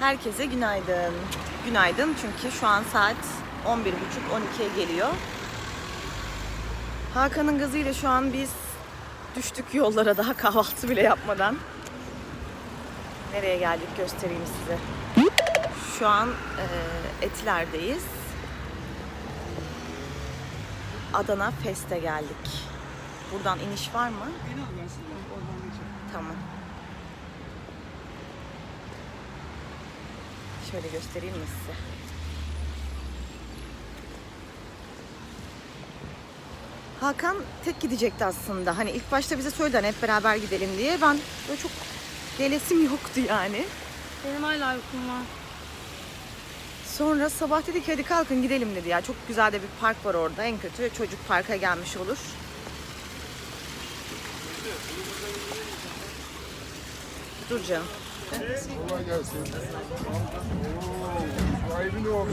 Herkese günaydın. Günaydın çünkü şu an saat 11.30-12'ye geliyor. Hakan'ın gazıyla şu an biz düştük yollara daha kahvaltı bile yapmadan. Nereye geldik göstereyim size. Şu an e, Etiler'deyiz. Adana Fest'e geldik. Buradan iniş var mı? Tamam. Şöyle göstereyim mi size? Hakan tek gidecekti aslında. Hani ilk başta bize söyledi hani hep beraber gidelim diye. Ben böyle çok gelesim yoktu yani. Benim hala uykum var. Sonra sabah dedik ki hadi kalkın gidelim dedi ya. Çok güzel de bir park var orada. En kötü çocuk parka gelmiş olur. Dur canım. Kolay gelsin. Oo, sahibi ne oldu?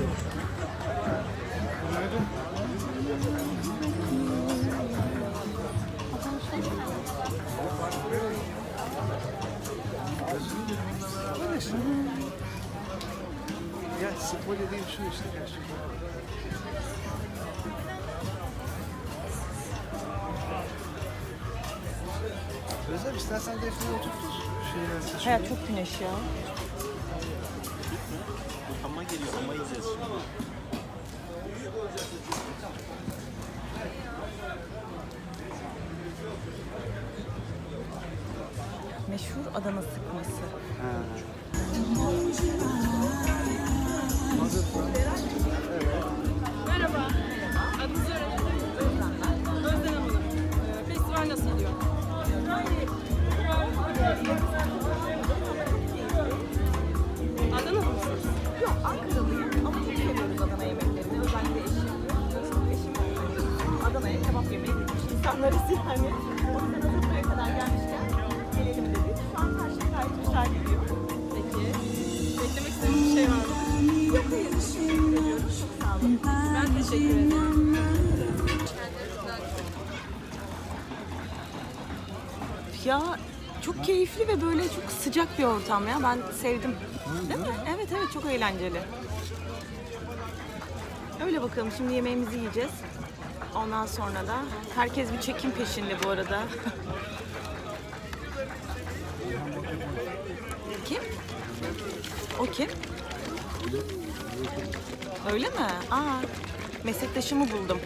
Ya spor dediğim şu işte gerçekten. Özlem istersen defneyi oturtur. Hayat çok güneş ya. Bir ortam ya. Ben sevdim. Değil mi? Evet evet çok eğlenceli. Öyle bakalım şimdi yemeğimizi yiyeceğiz. Ondan sonra da herkes bir çekim peşinde bu arada. kim? O kim? Öyle mi? Aa, meslektaşımı buldum.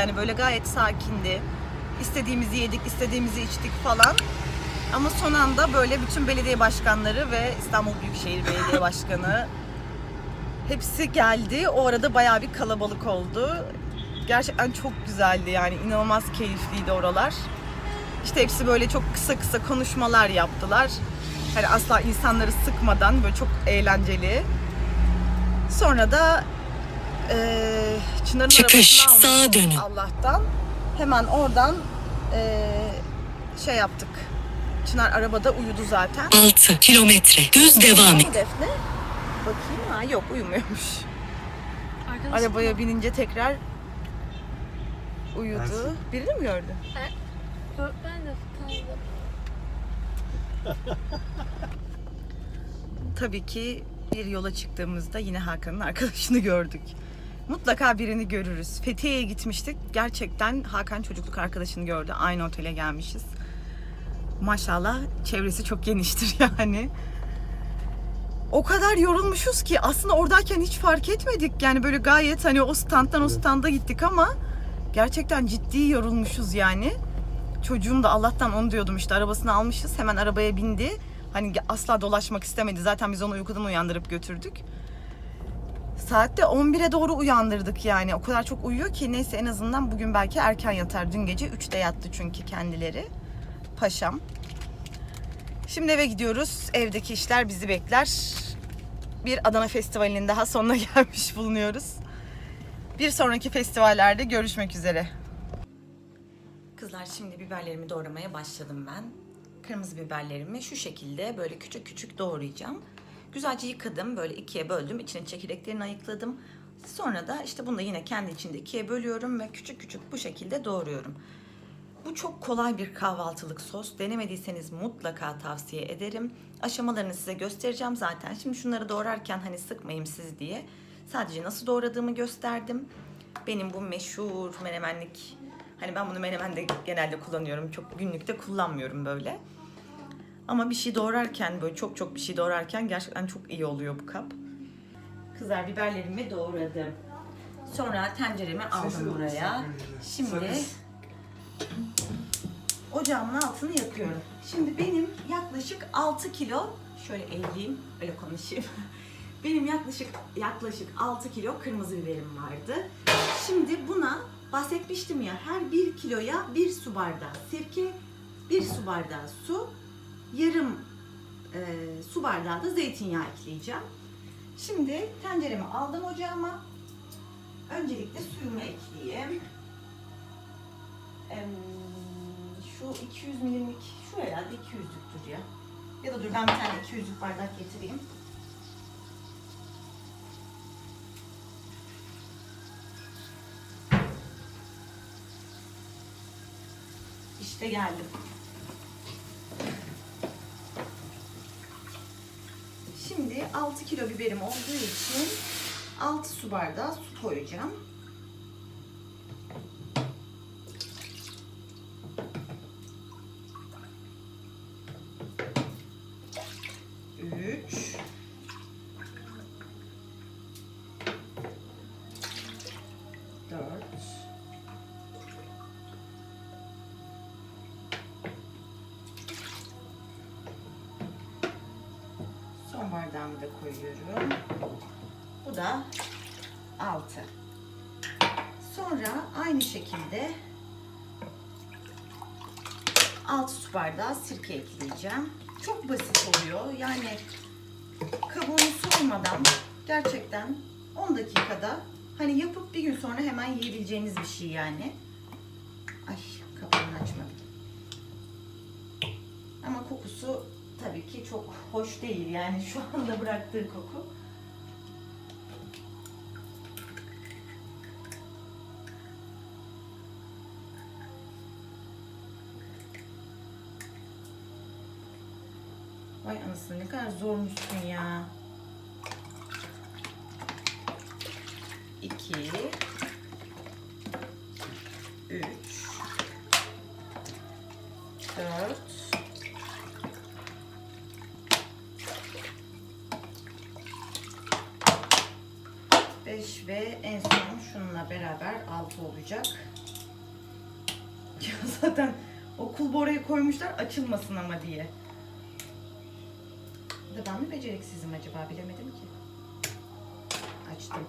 Değildi. Hani böyle gayet sakindi. İstediğimizi yedik, istediğimizi içtik falan. Ama son anda böyle bütün belediye başkanları ve İstanbul Büyükşehir Belediye Başkanı hepsi geldi. O arada bayağı bir kalabalık oldu. Gerçekten çok güzeldi yani inanılmaz keyifliydi oralar. İşte hepsi böyle çok kısa kısa konuşmalar yaptılar. Hani asla insanları sıkmadan böyle çok eğlenceli. Sonra da Çınar'ın Çıkış, sağa dönün. Allah'tan. Hemen oradan eee, şey yaptık. Çınar arabada uyudu zaten. 6 kilometre düz devam et. Defne? Bakayım ha yok uyumuyormuş. Arkadaşım. Arabaya binince tekrar uyudu. Birini mi gördün? Ben de. Tabii ki bir yola çıktığımızda yine Hakan'ın arkadaşını gördük. Mutlaka birini görürüz. Fethiye'ye gitmiştik. Gerçekten Hakan çocukluk arkadaşını gördü. Aynı otele gelmişiz. Maşallah çevresi çok geniştir yani. O kadar yorulmuşuz ki aslında oradayken hiç fark etmedik. Yani böyle gayet hani o standtan o standa gittik ama gerçekten ciddi yorulmuşuz yani. Çocuğum da Allah'tan onu diyordum işte arabasını almışız. Hemen arabaya bindi. Hani asla dolaşmak istemedi. Zaten biz onu uykudan uyandırıp götürdük. Saatte 11'e doğru uyandırdık yani. O kadar çok uyuyor ki neyse en azından bugün belki erken yatar. Dün gece 3'te yattı çünkü kendileri. Paşam. Şimdi eve gidiyoruz. Evdeki işler bizi bekler. Bir Adana Festivali'nin daha sonuna gelmiş bulunuyoruz. Bir sonraki festivallerde görüşmek üzere. Kızlar şimdi biberlerimi doğramaya başladım ben. Kırmızı biberlerimi şu şekilde böyle küçük küçük doğrayacağım. Güzelce yıkadım, böyle ikiye böldüm, içine çekirdeklerini ayıkladım. Sonra da işte bunu da yine kendi içinde ikiye bölüyorum ve küçük küçük bu şekilde doğruyorum. Bu çok kolay bir kahvaltılık sos. Denemediyseniz mutlaka tavsiye ederim. Aşamalarını size göstereceğim zaten. Şimdi şunları doğrarken hani sıkmayayım siz diye. Sadece nasıl doğradığımı gösterdim. Benim bu meşhur menemenlik hani ben bunu menemende genelde kullanıyorum. Çok günlükte kullanmıyorum böyle. Ama bir şey doğrarken böyle çok çok bir şey doğrarken gerçekten çok iyi oluyor bu kap. Kızar biberlerimi doğradım. Sonra tenceremi aldım buraya. Şimdi ocağımın altını yakıyorum. Şimdi benim yaklaşık 6 kilo, şöyle eğileyim, öyle konuşayım. Benim yaklaşık yaklaşık 6 kilo kırmızı biberim vardı. Şimdi buna bahsetmiştim ya her 1 kiloya 1 su bardağı sirke, 1 su bardağı su, yarım e, su bardağı da zeytinyağı ekleyeceğim. Şimdi tenceremi aldım ocağıma. Öncelikle suyumu ekleyeyim. Şu 200 milimlik, şu herhalde 200'lüktür ya. Ya da dur ben bir tane 200'lük bardak getireyim. İşte geldim. Şimdi 6 kilo biberim olduğu için 6 su bardağı su koyacağım. Da koyuyorum. Bu da altı. Sonra aynı şekilde 6 su bardağı sirke ekleyeceğim. Çok basit oluyor. Yani kabuğunu soymadan gerçekten 10 dakikada hani yapıp bir gün sonra hemen yiyebileceğiniz bir şey yani. Ay kapağını açmadım. Ama kokusu tabii ki çok hoş değil yani şu anda bıraktığı koku. Vay anasını ne kadar zormuşsun ya. İki. Üç. Dört. Beş ve son şununla beraber altı olacak. Ya zaten o kulbu oraya koymuşlar açılmasın ama diye. Da ben mi beceriksizim acaba bilemedim ki. Açtım.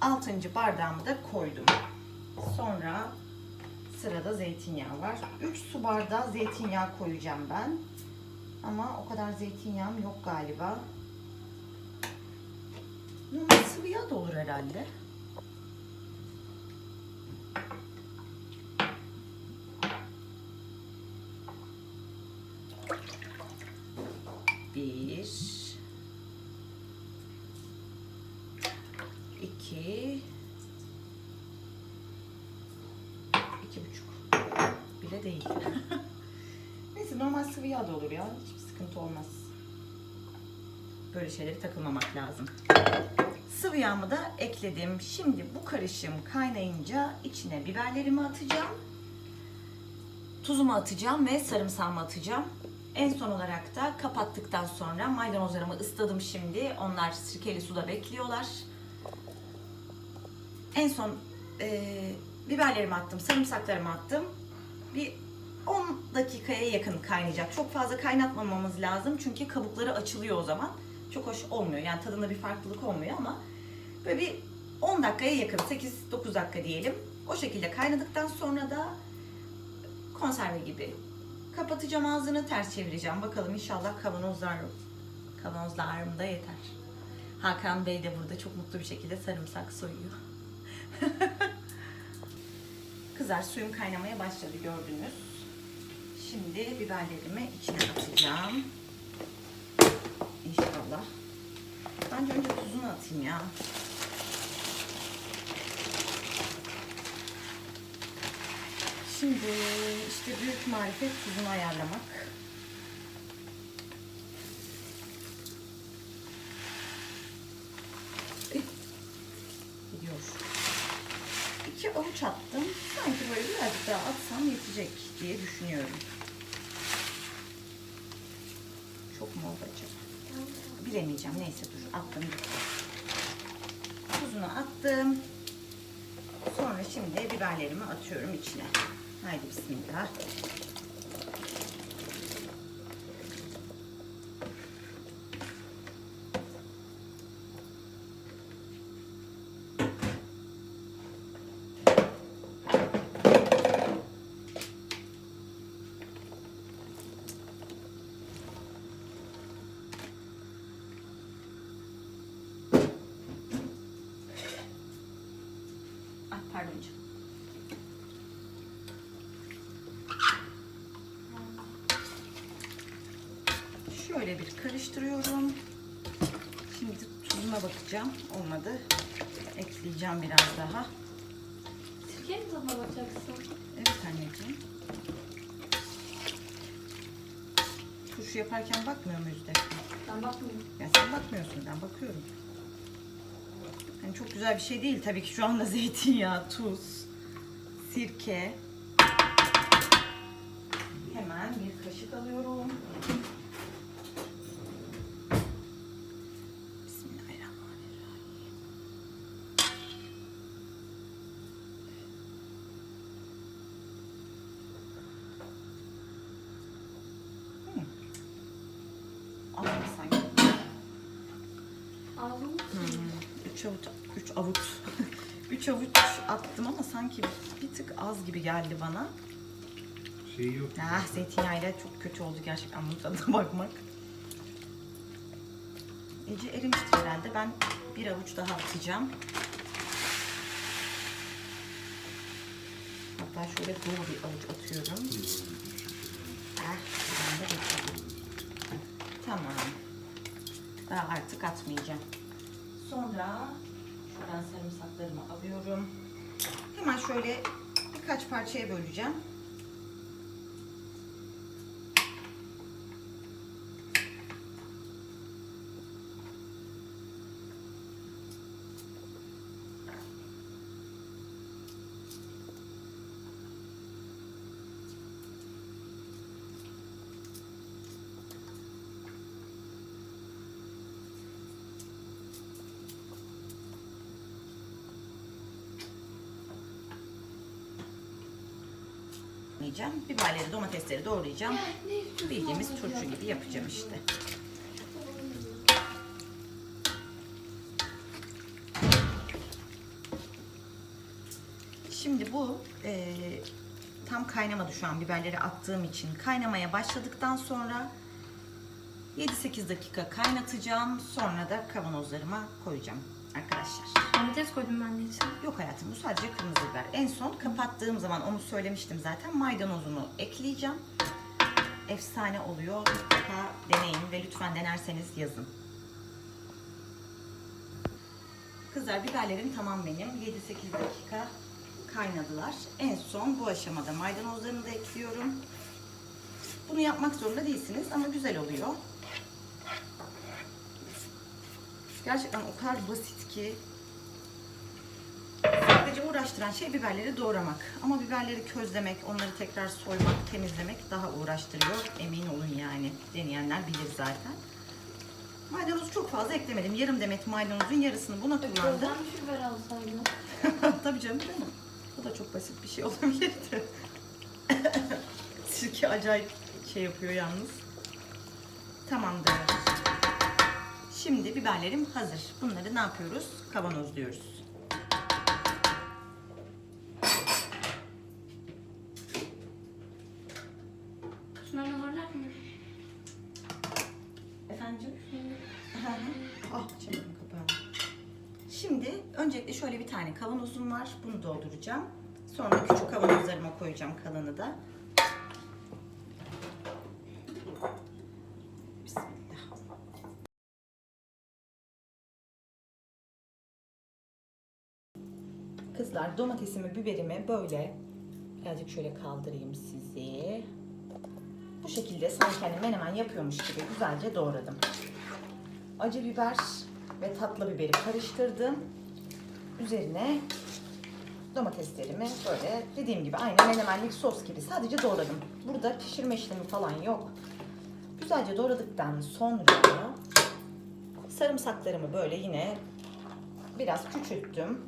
Altıncı bardağımı da koydum. Sonra sırada zeytinyağı var. 3 su bardağı zeytinyağı koyacağım ben. Ama o kadar zeytinyağım yok galiba. Normal sıvı yağ da olur herhalde. Bir, iki, iki buçuk bile değil. Neyse normal sıvı yağ da olur ya. Hiçbir sıkıntı olmaz. Böyle şeylere takılmamak lazım. Sıvı yağımı da ekledim. Şimdi bu karışım kaynayınca içine biberlerimi atacağım. Tuzumu atacağım ve sarımsağımı atacağım. En son olarak da kapattıktan sonra maydanozlarımı ısladım şimdi. Onlar sirkeli suda bekliyorlar. En son e, biberlerimi attım, sarımsaklarımı attım. Bir 10 dakikaya yakın kaynayacak. Çok fazla kaynatmamamız lazım çünkü kabukları açılıyor o zaman. Çok hoş olmuyor. Yani tadında bir farklılık olmuyor ama böyle bir 10 dakikaya yakın, 8-9 dakika diyelim. O şekilde kaynadıktan sonra da konserve gibi kapatacağım ağzını, ters çevireceğim. Bakalım inşallah kavanozlar kavanozlarım da yeter. Hakan Bey de burada çok mutlu bir şekilde sarımsak soyuyor. Kızar suyum kaynamaya başladı gördünüz. Şimdi biberlerimi içine atacağım. İnşallah. Bence önce tuzunu atayım ya. Şimdi işte büyük marifet tuzunu ayarlamak. Gidiyor. İki avuç attım. Sanki böyle birazcık daha atsam yetecek diye düşünüyorum. Çok mu oldu acaba? Bilemeyeceğim. Neyse dur. Attım. Tuzunu attım. Sonra şimdi biberlerimi atıyorum içine. Haydi bismillah. Pardon canım. Şöyle bir karıştırıyorum. Şimdi tuzuna bakacağım. Olmadı. Ekleyeceğim biraz daha. Sirke mi tadına bakacaksın? Evet anneciğim. Turşu yaparken bakmıyor muyuz Defne? Ben bakmıyorum. Ya sen bakmıyorsun ben bakıyorum. Yani çok güzel bir şey değil tabii ki şu anda zeytinyağı, tuz, sirke. 3 avuç, 3 avuç, 3 avuç attım ama sanki bir tık az gibi geldi bana. Şey yok. Ah zeytinyağıyla çok kötü oldu gerçekten bunun tadına bakmak. Ece erimiştir herhalde. Ben bir avuç daha atacağım. Hatta şöyle dolu bir avuç atıyorum. Eh, ben de. Tamam. Daha artık atmayacağım. Sonra şuradan sarımsaklarımı alıyorum. Hemen şöyle birkaç parçaya böleceğim. Yiyeceğim. Biberleri, domatesleri doğrayacağım. Bildiğimiz turşu gibi yapacağım işte. Şimdi bu e, tam kaynamadı şu an biberleri attığım için. Kaynamaya başladıktan sonra 7-8 dakika kaynatacağım. Sonra da kavanozlarıma koyacağım arkadaşlar. Domates koydum ben de içine. Yok hayatım bu sadece kırmızı biber. En son kapattığım zaman onu söylemiştim zaten. Maydanozunu ekleyeceğim. Efsane oluyor. Mutlaka deneyin ve lütfen denerseniz yazın. Kızlar biberlerim tamam benim. 7-8 dakika kaynadılar. En son bu aşamada maydanozlarını da ekliyorum. Bunu yapmak zorunda değilsiniz ama güzel oluyor. Gerçekten o kadar basit ki Sadece uğraştıran şey biberleri doğramak. Ama biberleri közlemek, onları tekrar soymak, temizlemek daha uğraştırıyor. Emin olun yani. Deneyenler bilir zaten. Maydanozu çok fazla eklemedim. Yarım demet maydanozun yarısını buna kullandım. Gözlenmiş biber alsaydın. Tabii canım değil mi? Bu da çok basit bir şey olabilirdi. Sirke acayip şey yapıyor yalnız. Tamamdır. Şimdi biberlerim hazır. Bunları ne yapıyoruz? Kavanozluyoruz. Şunlarla zorlar mı? Efendim? ah çamadım kapağını. Şimdi öncelikle şöyle bir tane kavanozum var. Bunu dolduracağım. Sonra küçük kavanozlarıma koyacağım kalanı da. Kızlar domatesimi, biberimi böyle birazcık şöyle kaldırayım sizi. Bu şekilde sanki hani menemen yapıyormuş gibi güzelce doğradım. Acı biber ve tatlı biberi karıştırdım. Üzerine domateslerimi böyle dediğim gibi aynı menemenlik sos gibi sadece doğradım. Burada pişirme işlemi falan yok. Güzelce doğradıktan sonra sarımsaklarımı böyle yine biraz küçülttüm.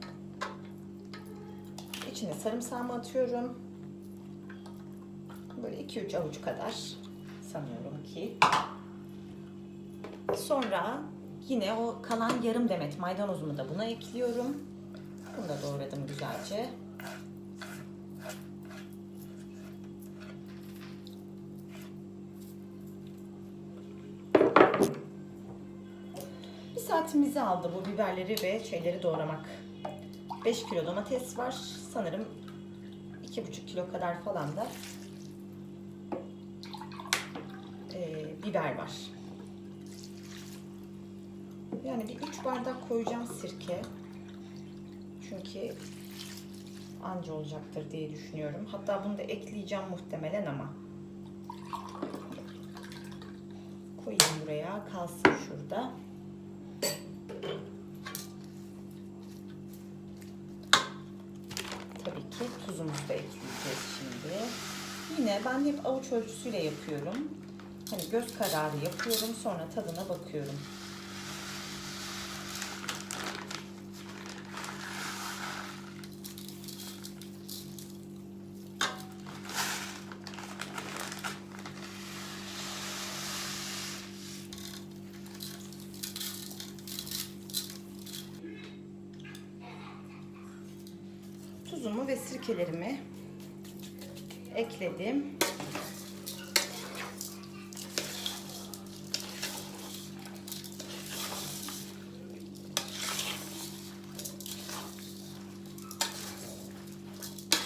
İçine sarımsağımı atıyorum. Böyle 2-3 avuç kadar sanıyorum ki. Sonra yine o kalan yarım demet maydanozumu da buna ekliyorum. Bunu da doğradım güzelce. Bir saatimizi aldı bu biberleri ve şeyleri doğramak. 5 kilo domates var. Sanırım 2,5 kilo kadar falan da e, biber var. Yani bir 3 bardak koyacağım sirke. Çünkü anca olacaktır diye düşünüyorum. Hatta bunu da ekleyeceğim muhtemelen ama. Koyayım buraya. Kalsın şurada. Yine ben hep avuç ölçüsüyle yapıyorum. Hani göz kararı yapıyorum sonra tadına bakıyorum. Tuzumu ve sirkelerimi ekledim.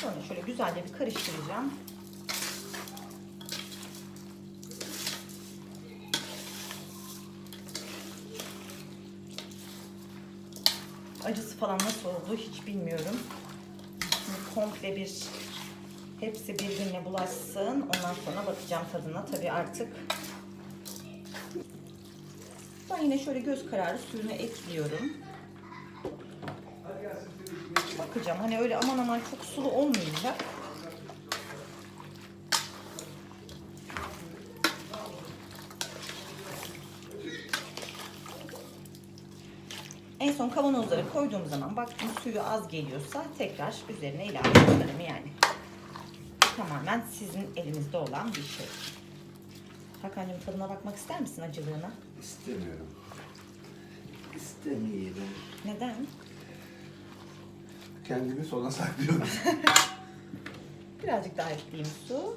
Sonra şöyle güzelce bir karıştıracağım. Acısı falan nasıl oldu hiç bilmiyorum. Şimdi komple bir hepsi birbirine bulaşsın. Ondan sonra bakacağım tadına. Tabii artık ben yine şöyle göz kararı suyunu ekliyorum. Bakacağım. Hani öyle aman aman çok sulu olmayacak. En son kavanozlara koyduğum zaman baktım suyu az geliyorsa tekrar üzerine ilave ederim yani. Tamamen sizin elinizde olan bir şey. Hakan'cığım tadına bakmak ister misin acılığına? İstemiyorum. İstemeyelim. Neden? Kendimi sona saklıyorum. Birazcık daha ekleyeyim su.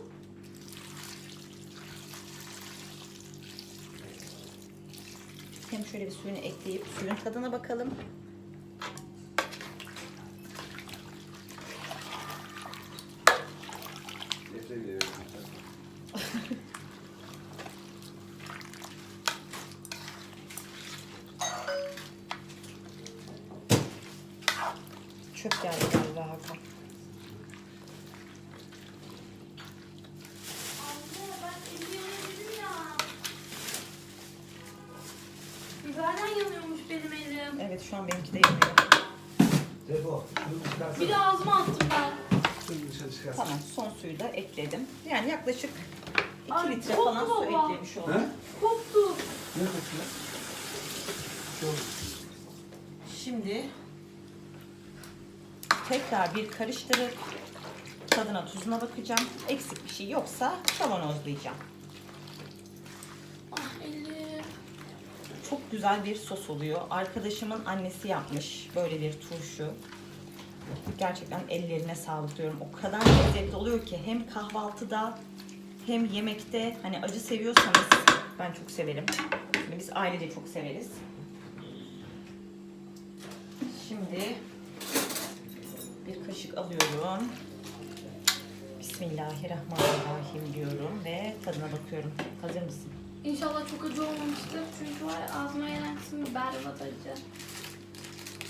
Hem şöyle bir suyunu ekleyip suyun tadına bakalım. Şimdi tekrar bir karıştırıp tadına tuzuna bakacağım. Eksik bir şey yoksa kavanozlayacağım. Ah elim. Çok güzel bir sos oluyor. Arkadaşımın annesi yapmış böyle bir turşu. Gerçekten ellerine sağlık diyorum. O kadar lezzetli oluyor ki hem kahvaltıda hem yemekte hani acı seviyorsanız ben çok severim. Biz ailece çok severiz. Şimdi bir kaşık alıyorum. Bismillahirrahmanirrahim diyorum ve tadına bakıyorum. Hazır mısın? İnşallah çok acı olmamıştır. Çünkü var ya, ağzıma gelen kısmı berbat acı.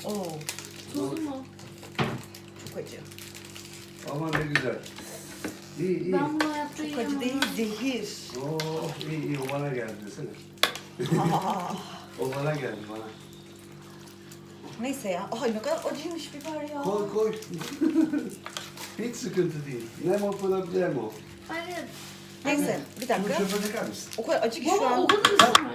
Oo, Tuzlu mu? çok acı. Aman ne güzel. İyi iyi. Ben bunu hayatta Çok yiyemem. acı değil, zehir. Oh iyi iyi o bana geldi desene. o bana geldi bana. Neyse ya. Ay ne kadar acıymış biber ya. Koy koy. Hiç sıkıntı değil. Nemo problemo. Hayır. Neyse bir Şunu dakika. çöpe döker misin? O kadar acı ki şu Baba an. kadar ısırma.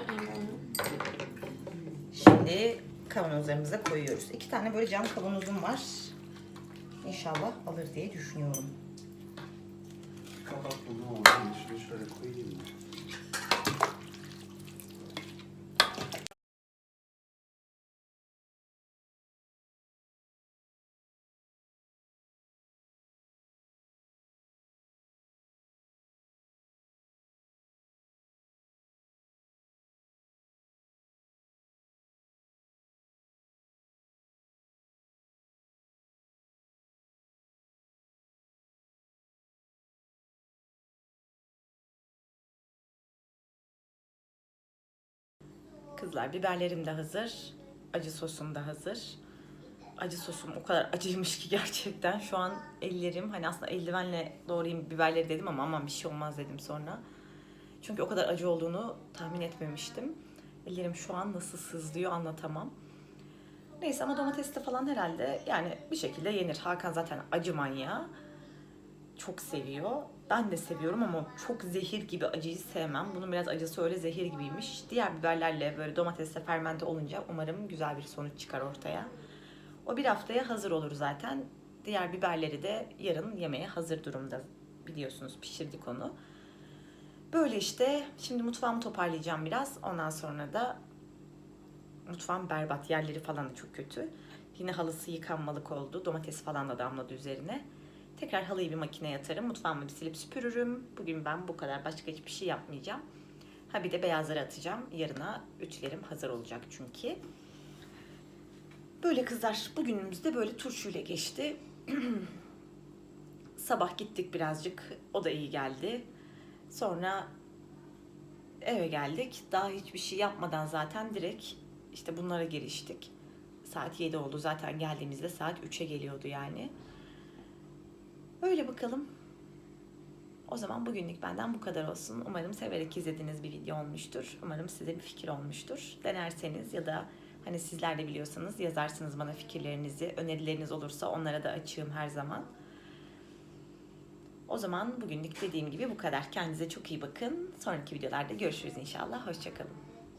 Şimdi kavanozlarımıza koyuyoruz. İki tane böyle cam kavanozum var. İnşallah alır diye düşünüyorum. Kapak buldum ama ben şunu şöyle koyayım Kızlar biberlerim de hazır. Acı sosum da hazır. Acı sosum o kadar acıymış ki gerçekten. Şu an ellerim hani aslında eldivenle doğrayayım biberleri dedim ama aman bir şey olmaz dedim sonra. Çünkü o kadar acı olduğunu tahmin etmemiştim. Ellerim şu an nasıl sızlıyor anlatamam. Neyse ama domatesli falan herhalde yani bir şekilde yenir. Hakan zaten acı manyağı. Çok seviyor. Ben de seviyorum ama çok zehir gibi acıyı sevmem. Bunun biraz acısı öyle zehir gibiymiş. Diğer biberlerle böyle domatesle fermente olunca umarım güzel bir sonuç çıkar ortaya. O bir haftaya hazır olur zaten. Diğer biberleri de yarın yemeğe hazır durumda biliyorsunuz pişirdik onu. Böyle işte şimdi mutfağımı toparlayacağım biraz. Ondan sonra da mutfağım berbat. Yerleri falan da çok kötü. Yine halısı yıkanmalık oldu. Domates falan da damladı üzerine. Tekrar halıyı bir makineye atarım. Mutfağımı bir silip süpürürüm. Bugün ben bu kadar. Başka hiçbir şey yapmayacağım. Ha bir de beyazları atacağım. Yarına ütülerim hazır olacak çünkü. Böyle kızlar bugünümüz de böyle turşuyla geçti. Sabah gittik birazcık. O da iyi geldi. Sonra eve geldik. Daha hiçbir şey yapmadan zaten direkt işte bunlara giriştik. Saat 7 oldu zaten geldiğimizde saat 3'e geliyordu yani. Öyle bakalım. O zaman bugünlük benden bu kadar olsun. Umarım severek izlediğiniz bir video olmuştur. Umarım size bir fikir olmuştur. Denerseniz ya da hani sizler de biliyorsanız yazarsınız bana fikirlerinizi, önerileriniz olursa onlara da açığım her zaman. O zaman bugünlük dediğim gibi bu kadar. Kendinize çok iyi bakın. Sonraki videolarda görüşürüz inşallah. Hoşçakalın.